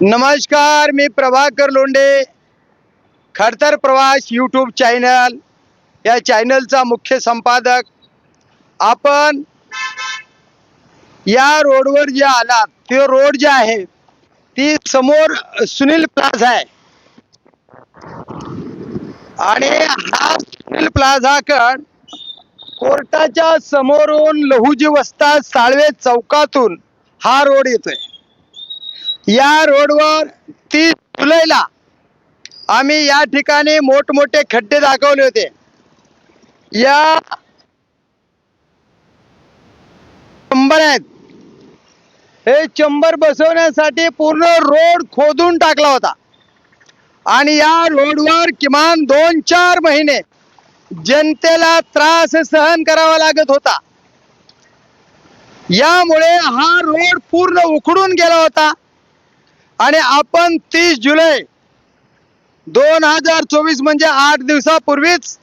नमस्कार मी प्रभाकर लोंढे खडतर प्रवास यूट्यूब चॅनल या चॅनलचा मुख्य संपादक. आपण या रोडवर जे आलात ते रोड जे आहे ती समोर सुनील प्लाझा आहे. आणि हा सुनील प्लाझाकड कोर्टाच्या समोरून लहुजी वस्ता साळवे चौकातून हा रोड येतोय. या रोडवर तीस जुलैला आम्ही या ठिकाणी मोठमोठे खड्डे दाखवले होते. या चंबर आहेत. हे चंबर बसवण्यासाठी पूर्ण रोड खोदून टाकला होता. आणि या रोडवर किमान दोन चार महिने जनतेला त्रास सहन करावा लागत होता. यामुळे हा रोड पूर्ण उखडून गेला होता. आणि आपण तीस जुलै दोन हजार चोवीस म्हणजे आठ दिवसापूर्वीच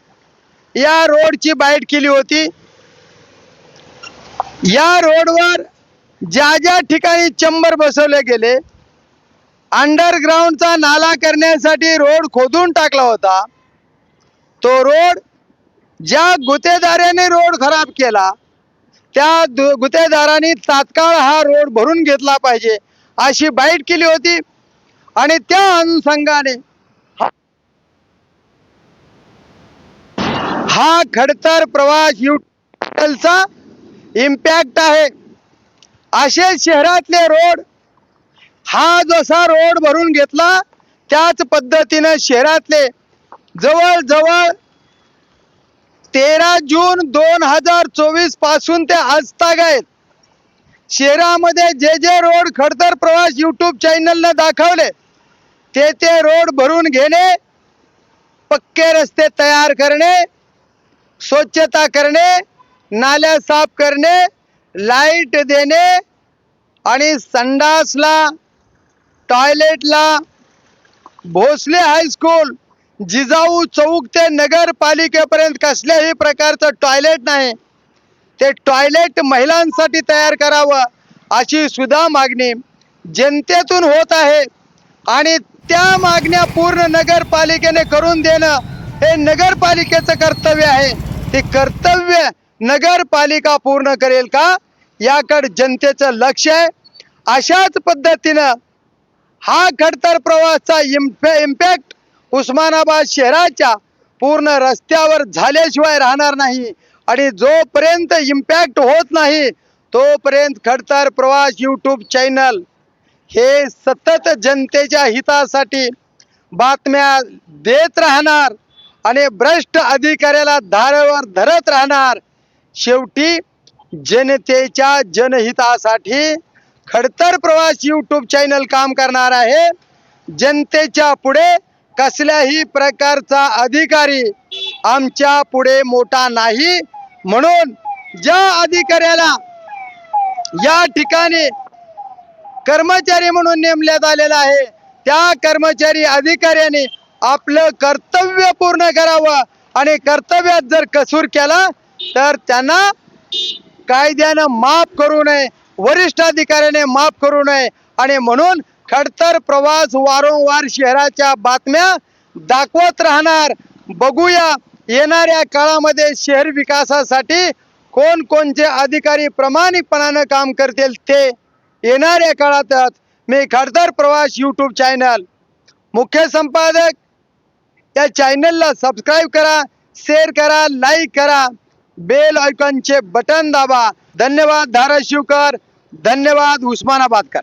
या रोडची बाईट केली होती. या रोडवर ज्या ज्या ठिकाणी चंबर बसवले गेले अंडरग्राऊंडचा नाला करण्यासाठी रोड खोदून टाकला होता. तो रोड ज्या गुतेदाराने रोड खराब केला त्या गुतेदाराने तात्काळ हा रोड भरून घेतला पाहिजे. अशी बाईट केली होती. आणि त्या अनुषंगाने हा- खडतर प्रवास युटलचा इम्पॅक्ट आहे. असे शहरातले रोड हा जसा रोड भरून घेतला त्याच पद्धतीनं शहरातले जवळजवळ तेरा जून दोन हजार चोवीसपासून ते आजतागायत शहरामध्ये जे जे रोड खडतर प्रवास यूट्यूब चॅनलनं दाखवले ते ते रोड भरून घेणे पक्के रस्ते तयार करणे स्वच्छता करणे नाल्या साफ करणे लाइट देणे आणि संडासला टॉयलेटला भोसले हायस्कूल जिजाऊ चौक ते नगरपालिकेपर्यंत कसल्याही प्रकारचं टॉयलेट नाही. ते टॉयलेट महिलांसाठी तयार करावं अशी सुद्धा मागणी जनतेतून होत आहे. आणि त्या मागण्या पूर्ण नगरपालिकेने करून देणं हे नगरपालिकेचं कर्तव्य आहे. ते कर्तव्य नगरपालिका पूर्ण करेल का? याकडे जनतेचं लक्ष आहे. अशाच पद्धतीनं हा खडतर प्रवासचा इम्पॅक्ट उस्मानाबाद शहराच्या पूर्ण रस्त्यावर झाल्याशिवाय राहणार नाही. आणि जोपर्यंत इम्पॅक्ट होत नाही तोपर्यंत खडतर प्रवास यूट्यूब चॅनल हे सतत जनतेच्या हितासाठी बातम्या देत राहणार आणि भ्रष्ट अधिकाऱ्याला धारेवर धरत राहणार. शेवटी जनतेच्या जनहितासाठी खडतर प्रवास यूट्यूब चॅनल काम करणार आहे. जनतेच्या पुढे कसल्याही प्रकारचा अधिकारी आमच्या पुढे मोठा नाही. म्हणून ज्या अधिकाऱ्याला या ठिकाणी कर्मचारी म्हणून नेमण्यात आलेला आहे त्या कर्मचारी अधिकाऱ्याने आपलं कर्तव्य पूर्ण करावं आणि कर्तव्यात जर कसूर केला तर त्यांना कायद्यानं माफ करू नये वरिष्ठ अधिकाऱ्याने माफ करू नये आणि म्हणून खडतर प्रवास वारंवार शहराच्या बातम्या दाखवत राहणार. बघूया येणाऱ्या काळामध्ये शहर विकासासाठी कोणकोणते अधिकारी प्रामाणिकपणानं काम करतील ते येणाऱ्या काळातच मी खडतर प्रवास यूट्यूब चॅनल मुख्य संपादक या चॅनलला सबस्क्राईब करा शेअर करा लाईक करा बेल आयकॉनचे बटन दाबा. धन्यवाद धाराशिवकर. धन्यवाद उस्मानाबादकर.